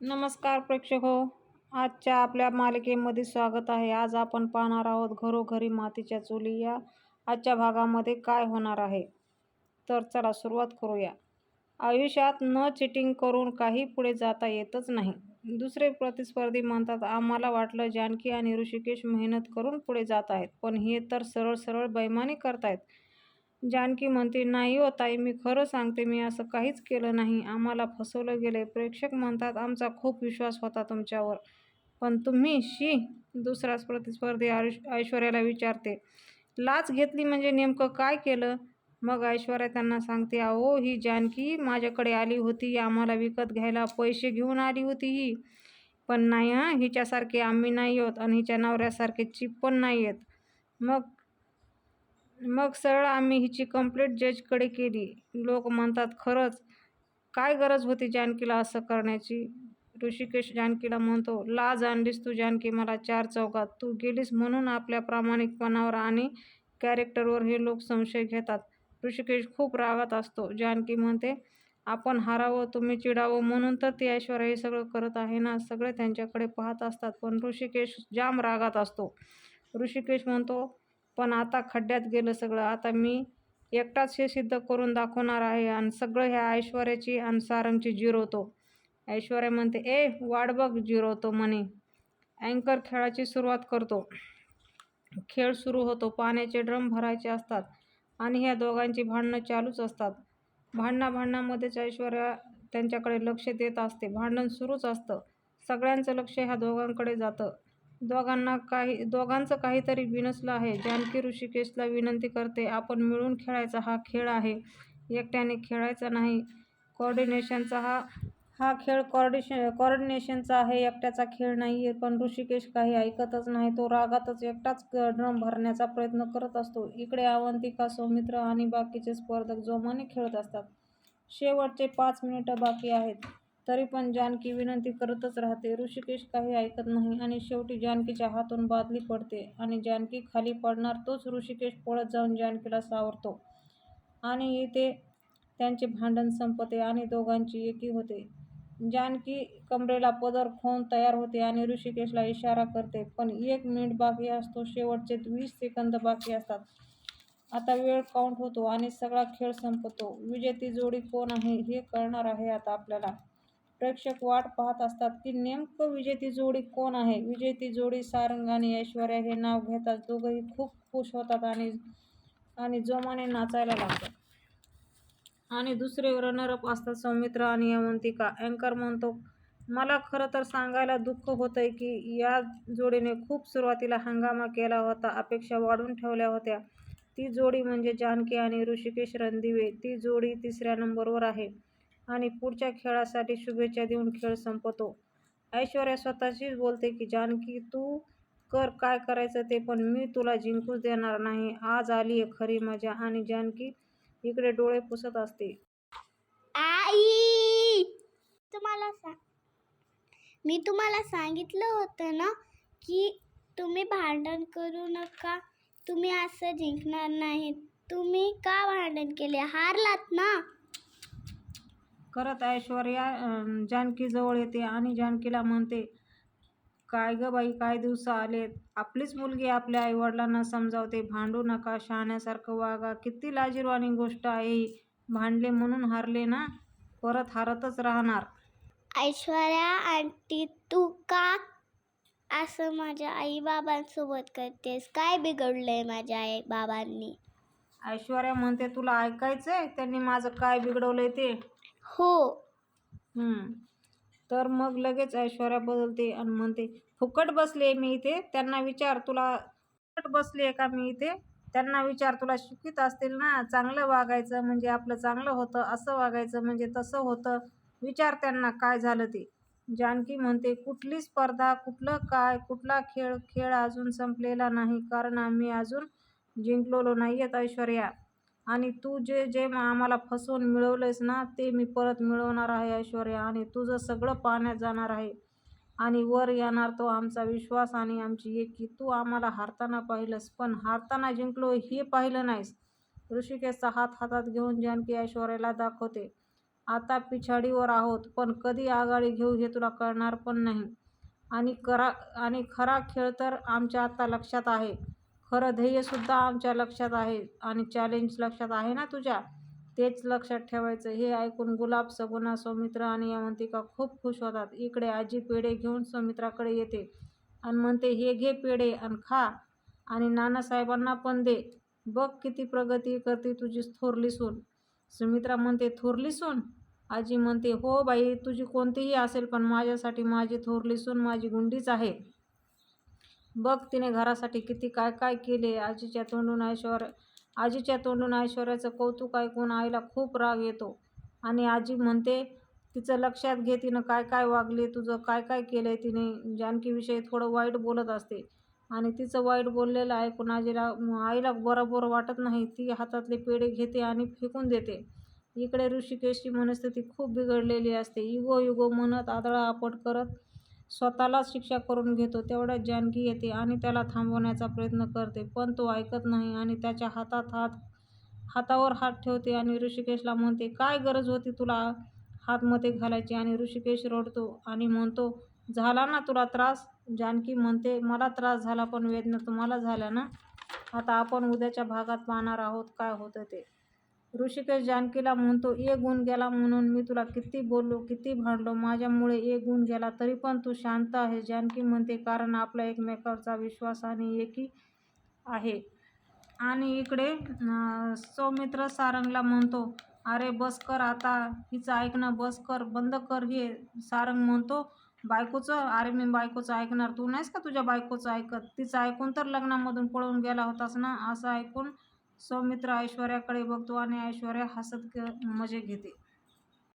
नमस्कार प्रेक्षक हो आजच्या आपल्या मालिकेमध्ये स्वागत आहे. आज आपण पाहणार आहोत घरोघरी मातीच्या चुली या आजच्या भागामध्ये काय होणार आहे. तर चला सुरुवात करूया. आयुष्यात न चिटिंग करून काही पुढे जाता येतच नाही. दुसरे प्रतिस्पर्धी म्हणतात आम्हाला वाटलं जानकी आणि ऋषिकेश मेहनत करून पुढे जात आहेत पण हे तर सरळ सरळ बैमानी करतायत. जानकी म्हणते नाही हो ताई मी खरं सांगते मी असं काहीच केलं नाही. आम्हाला फसवलं गेलंय. प्रेक्षक म्हणतात आमचा खूप विश्वास होता तुमच्यावर. पण तुम्ही शी दुसराच प्रतिस्पर्धी आयुष ऐश्वर्याला विचारते लाच घेतली म्हणजे नेमकं काय केलं? मग ऐश्वर्या त्यांना सांगते अहो ही जानकी माझ्याकडे आली होती. आम्हाला विकत घ्यायला पैसे घेऊन आली होती ही. पण नाही हां हिच्यासारखे आम्ही नाही आहोत आणि हिच्या नवऱ्यासारखे चीप पण नाही आहेत. मग मग सरळ आम्ही हिची कंप्लेंट जजकडे केली. लोक म्हणतात खरंच काय गरज होती जानकीला असं करण्याची? ऋषिकेश जानकीला म्हणतो लाज आणलीस तू जानकी मला चार चौकात तू गेलीस म्हणून आपल्या प्रामाणिकपणावर आणि कॅरेक्टरवर हे लोक संशय घेतात. ऋषिकेश खूप रागात असतो. जानकी म्हणते आपण हारावं तुम्ही चिडावं म्हणून तर ती ऐश्वर्या हे सगळं करत आहे ना? सगळे त्यांच्याकडे पाहत असतात पण ऋषिकेश जाम रागात असतो. ऋषिकेश म्हणतो पण आता खड्ड्यात गेलं सगळं. आता मी एकटाच हे सिद्ध करून दाखवणार आहे आणि सगळं ह्या ऐश्वर्याची आणि सारंगची जिरवतो ऐश्वर्या म्हणते ए वाट बघ जिरवतो म्हणे. अँकर खेळाची सुरुवात करतो. खेळ सुरू होतो. पाण्याचे ड्रम भरायचे असतात आणि ह्या दोघांची भांडणं चालूच असतात. भांडणा भांडणामध्येच ऐश्वर्या त्यांच्याकडे लक्ष देत असते. भांडण सुरूच असतं. सगळ्यांचं लक्ष ह्या दोघांकडे जातं. दोघांना काही दोघांचं काहीतरी बिनसलं आहे. जानकी ऋषिकेशला विनंती करते आपण मिळून खेळायचा हा खेळ आहे. एकट्याने खेळायचा नाही. कॉर्डिनेशनचा हा हा खेळ कॉर्डिशन कॉर्डिनेशनचा आहे. एकट्याचा खेळ नाही आहे पण ऋषिकेश काही ऐकतच नाही. तो रागातच एकटाच ड्रम भरण्याचा प्रयत्न करत असतो. इकडे अवंतिका सौमित्र आणि बाकीचे स्पर्धक जोमाने खेळत असतात. शेवटचे पाच मिनिटं बाकी आहेत. तरी पण जानकी विनंती करतच राहते. ऋषिकेश काही ऐकत नाही आणि शेवटी जानकीच्या हातून बादली पडते आणि जानकी खाली पडणार तोच ऋषिकेश पळत जाऊन जानकीला सावरतो. आणि इथे त्यांचे भांडण संपते आणि दोघांची एकी होते. जानकी कमरेला पदर खोन तयार होते आणि ऋषिकेशला इशारा करते पण एक मिनिट बाकी असतो. शेवटचे वीस सेकंद बाकी असतात. आता वेळ काउंट होतो आणि सगळा खेळ संपतो. विजेती जोडी कोण आहे हे कळणार आहे आता आपल्याला. प्रेक्षक वाट पाहत असतात की नेमकं विजेती जोडी कोण आहे? विजेती जोडी सारंग आणि ऐश्वर्या हे नाव घेताच दोघंही खूप खुश होतात आणि आणि जोमाने नाचायला लागतात. आणि दुसरे रनरअप असतात सौमित्र आणि यमंतिका अँकर म्हणतो मला खरं तर सांगायला दुःख होतं आहे की या जोडीने खूप सुरुवातीला हंगामा केला होता अपेक्षा वाढून ठेवल्या होत्या. ती जोडी म्हणजे जानकी आणि ऋषिकेश रणदिवे. ती जोडी तिसऱ्या नंबरवर आहे. आणि पुढच्या खेळासाठी शुभेच्छा देऊन खेळ संपतो. ऐश्वर्या स्वतःशीच बोलते की जानकी तू कर काय करायचं ते पण मी तुला जिंकूच देणार नाही. आज आली आहे खरी मजा आणि जानकी इकडे डोळे पुसत असते. आई! तुम्हाला सांग मी तुम्हाला सांगितलं होतं ना की तुम्ही भांडण करू नका. तुम्ही असं जिंकणार नाही तुम्ही का भांडण केले? हारलात ना? करत ऐश्वर्या जानकीजवळ येते आणि जानकीला म्हणते काय ग बाई काय दिवस आलेत? आपलीच मुलगी आपल्या आईवडिलांना समजावते. भांडू नका शहाण्यासारखं वागा. किती लाजीरवाणी गोष्ट आहे भांडले म्हणून हारले ना? परत हारतच राहणार. ऐश्वर्या आंटी तू का असं माझ्या आई बाबांसोबत करतेस? काय बिघडलंय माझ्या आई बाबांनी ऐश्वर्या म्हणते तुला ऐकायचंय? त्यांनी माझं काय बिघडवलंय ते? हो. हम्म. तर मग लगेच ऐश्वर्या बदलते आणि म्हणते फुकट बसले मी इथे त्यांना विचार तुला फुकट बसली आहे का मी इथे? त्यांना विचार तुला शिकित असतील ना? चांगलं वागायचं म्हणजे आपलं चांगलं होतं असं वागायचं म्हणजे तसं होतं. विचार त्यांना काय झालं ते. जानकी म्हणते कुठली स्पर्धा कुठलं काय कुठला खेळ खेळ अजून संपलेला नाही कारण आम्ही अजून जिंकलेलो नाही आहेत ऐश्वर्या. आणि तू जे जे आम्हाला फसवून मिळवलंयस ना ते मी परत मिळवणार आहे ऐश्वर्या. आणि तुझं सगळं पाण्यात जाणार आहे. आणि वर येणार तो आमचा विश्वास आणि आमची एकी. तू आम्हाला हारताना पाहिलंस पण हारताना जिंकलो हे पाहिलं नाहीस. ऋषिकेशचा हात हातात घेऊन जानकी ऐश्वर्याला दाखवते आता पिछाडीवर आहोत पण कधी आघाडी घेऊ हे तुला कळणार पण नाही. आणि करा आणि खरा खेळ तर आमच्या आता लक्षात आहे. खरं ध्येयसुद्धा आमच्या लक्षात आहे आणि चॅलेंज लक्षात आहे ना तुझ्या? तेच लक्षात ठेवायचं. हे ऐकून गुलाब सगुणा सौमित्र आणि यमंतिका खूप खुश होतात. इकडे आजी पेढे घेऊन सौमित्राकडे येते आणि म्हणते हे घे पेढे आणि खा आणि नानासाहेबांना पण दे. बघ किती प्रगती करते तुझी थोरली सून. सुमित्रा म्हणते थोरली सून? आजी म्हणते हो बाई तुझी कोणतीही असेल पण माझ्यासाठी माझी थोरली सून माझी गुंडीच आहे. बघ तिने घरासाठी किती काय काय केले. आजीच्या तोंडून ऐश्वर्या आजीच्या तोंडून ऐश्वर्याचं कौतुक ऐकून आईला खूप राग येतो. आणि आजी म्हणते तिचं लक्षात घे तिनं काय काय वागले तुझं काय काय केलं आहे तिने. जानकीविषयी थोडं वाईट बोलत असते. आणि तिचं वाईट बोललेलं ऐकून आजीला आईला बरोबर वाटत नाही. ती हातातले पेढे घेते आणि फेकून देते. इकडे ऋषिकेशची मनस्थिती खूप बिघडलेली असते. युगो युगो म्हणत आदळा आपट करत स्वतःलाच शिक्षा करून घेतो तेवढ्यात जानकी येते आणि त्याला थांबवण्याचा प्रयत्न करते पण तो ऐकत नाही आणि त्याच्या हातात हात हातावर हात ठेवते आणि ऋषिकेशला म्हणते काय गरज होती तुला हातमध्ये घालायची? आणि ऋषिकेश रडतो आणि म्हणतो झाला ना तुला त्रास? जानकी म्हणते मला त्रास झाला पण वेदना तुम्हाला झाल्या ना? आता आपण उद्याच्या भागात पाहणार आहोत काय होतं ते. ऋषिकेश जानकीला म्हणतो एक गुण गेला म्हणून मी तुला किती बोललो किती भांडलो माझ्यामुळे एक गुण गेला तरी पण तू शांत आहे. जानकी म्हणते कारण आपला एकमेकांचा विश्वास आणि एकी आहे. आणि इकडे सौमित्र सारंगला म्हणतो अरे बस कर आता हिचं ऐकणं बस कर बंद कर हे. सारंग म्हणतो बायकोचं अरे मी बायकोचं ऐकणार तू नाहीस का तुझ्या बायकोचं ऐकत? तिचं ऐकून तर लग्नामधून पळून गेला होतास ना असं ऐकून सौमित्र ऐश्वर्याकडे बघतो आणि ऐश्वर्या हसत मजे घेते.